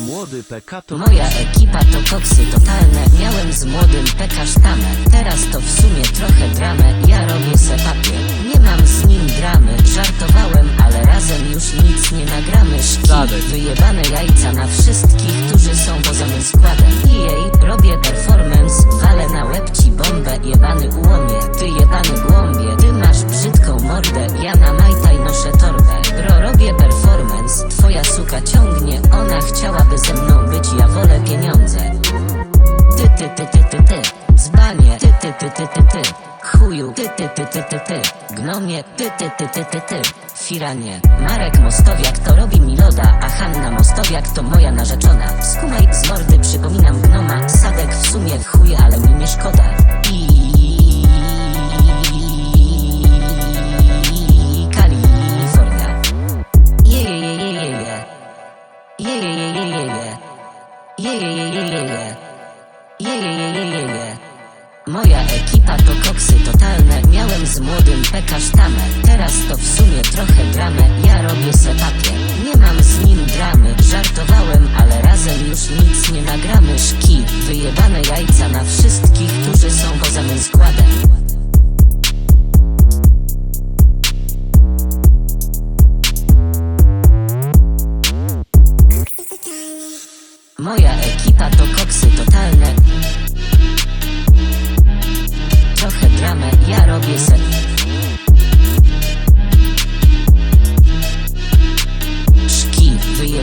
Młody PK to Moja ekipa to koksy totalne. Miałem z młodym PK sztamę Teraz to w sumie trochę dramę. Ja robię se papier Nie mam z nim dramy. Żartowałem, ale razem już nic nie nagramy. Szki, Zadek. wyjebane jajca na wszystkich Którzy są poza mym składem. I jej robię performance. Walę na łeb ci bombę. Jebany ułomie, ty jebany głąbie. Ty masz brzydką mordę. Ja na majtaj ciągnie Ona chciałaby ze mną być Ja wolę pieniądze ty ty ty ty ty ty Zbanie Ty ty ty ty ty ty Chuju Ty ty ty ty ty ty Gnomie Ty ty ty ty ty ty Firanie Marek Mostowiak to robi mi loda A Hanna Mostowiak to moja narzeczona Skumaj z mordy Moja ekipa to koksy totalne. Miałem z młodym PK sztamę. Teraz to w sumie trochę dramę. Ja robię se Nie mam z nim dramy. Żartowałem, ale razem już nic nie nagramy. Szki, wyjebane jajca na wszystkich Którzy są poza mym składem cabeça. Esquive,